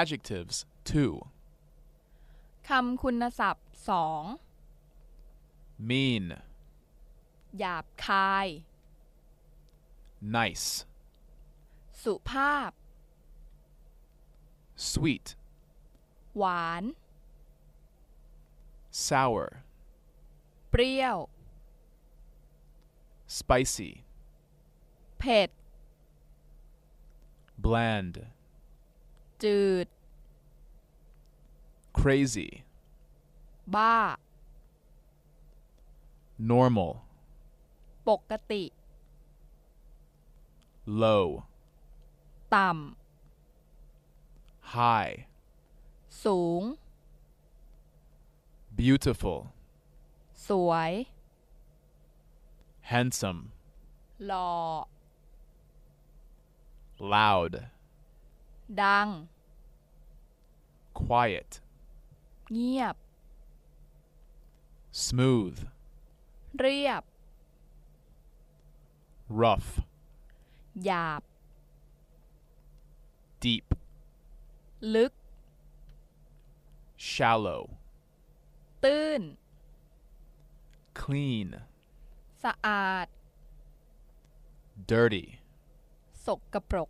Adjectives 2. คำคุณศัพท์สอง Mean. หยาบคาย Nice. สุภาพ Sweet. หวาน Sour. เปรี้ยว Spicy. เผ็ด Bland. จืด Crazy. บ้า Normal. ปกติ Low. ต่ High. ำ สูง Beautiful. สวย Handsome. หล่อ Loud. ดัง Quiet. เงียบ Smooth. เรียบ Rough. หยาบ Deep. ลึก Shallow. ตื้น Clean. สะอาด Dirty. สกกระปรก